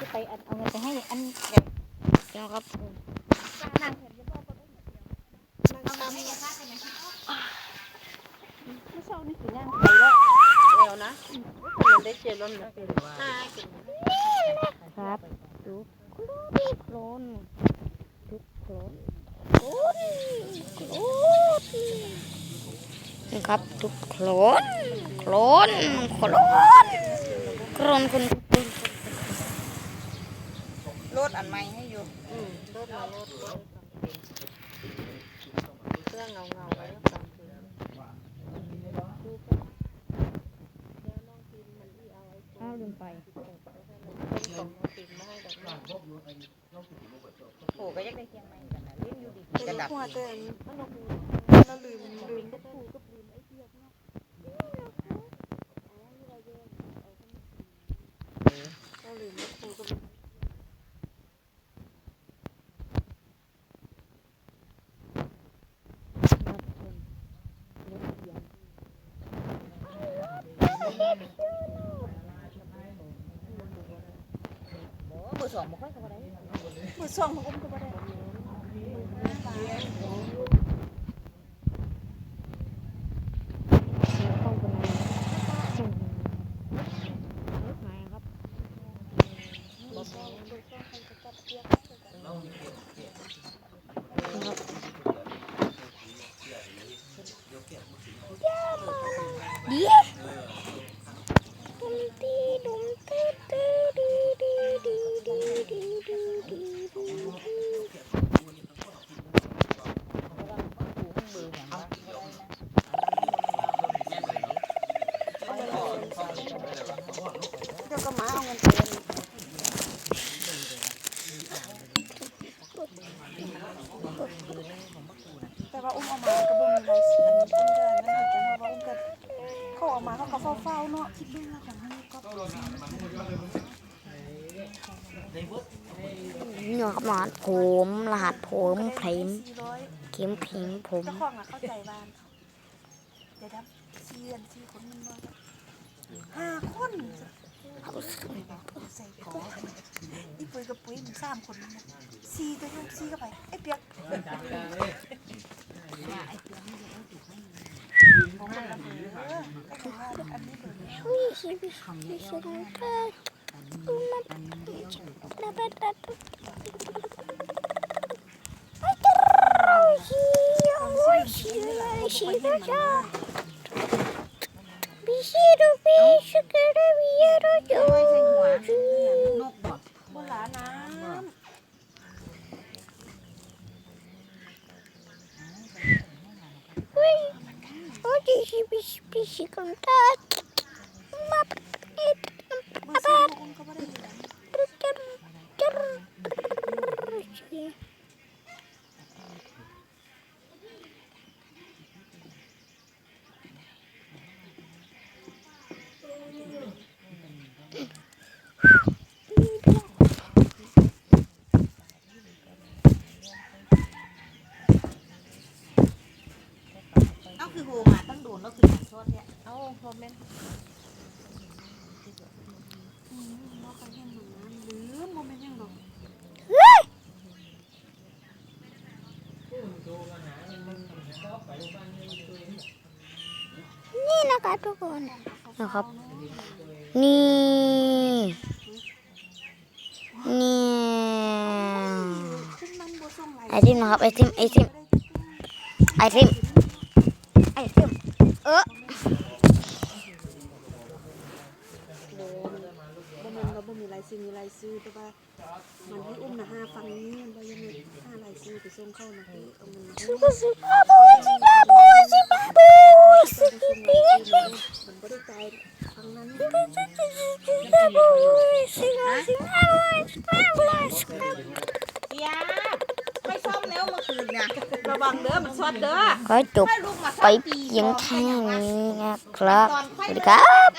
จะไปอันเอาเงินไปให้อันนะครับนั่งเห็นจะบอกคนอื่นเอาเงินให้ยาค่าไปไหมไม่ช่านี่สินั่งไปแล้วเอวนะมันได้เชียร์ล้นนะครับทุกคนทุกคนนี่ครับทุกคนโคลนโคลนโคลนคน รถอันใหม่ให้อยู่อืมรถมารถรถเครื่องเงาเงาไว้แล้วฟังเพลงอ้าวลืมไปส่งมาติดมาให้ดอกไม้โอ้ก็ยังได้เคียงใหม่กันนะเล่นอยู่ดีกระดับหัวแต่มันเราลืมลืมก็ปูก็ลืมไอ้เทียบเนาะเราลืมก็ปู มือสองมันก็ได้มือสองมันก็ได้ แต่ว่าอุ้มเอามาก็บ่มีอะไรสิอันนี้อุ้มก็นั่นเหมือนกันเพราะว่าอุ้มก็เขาเอามาเขาก็เฝ้าๆเนาะคิดดูแล้วของให้ก็นี่ครับรหัสผมรหัสผมเพลมสี่ร้อยเข็มเพลมผมเจ้าของอะเข้าใจบ้านเขาเดี๋ยวดับเชียนสี่คนมันบอกห้าคน ใส่อนี่ปุ๋ยกับปุ๋ยมันสามคนนะซีก็ยกซีเข้าไปไอ้เปียกว่ไอ้เปียกไม่ได้อนระเบิดก็อว่าอันนี้เบิ สกเรวิยาโรโจไม่ใช่หัวนกบอดบุหลาน้ำโอ้ยโอ้ยชิบิชิบิชิกันตัด นแล้วคือหนังโทษเนี่ยเอ้าโมเมนต์นี่นะคะทุกคนนะครับ นี่ นี่ไอติมนะครับไอติมไอติมไอติม เออบ่แม่นว่าบ่มีรายชื่อมีรายชื่อแต่ว่ามันให้อุ้มนะห้าฟังนี้มันบ่ยังไงห้ารายชื่อไปส่งเข้านะคือเอาเงินมาให้สุสิบาบูสิบาบูสิบาบูสิมันบ่ได้ใจฟังนั้นบาบูสิบาบูสิบาสิบาบูสิบาบูเสียไม่ซ่ ระวังเด้อมันสวัดเด้อก็จบไปเพียงแค่นี้นะครับสวัสดีครับ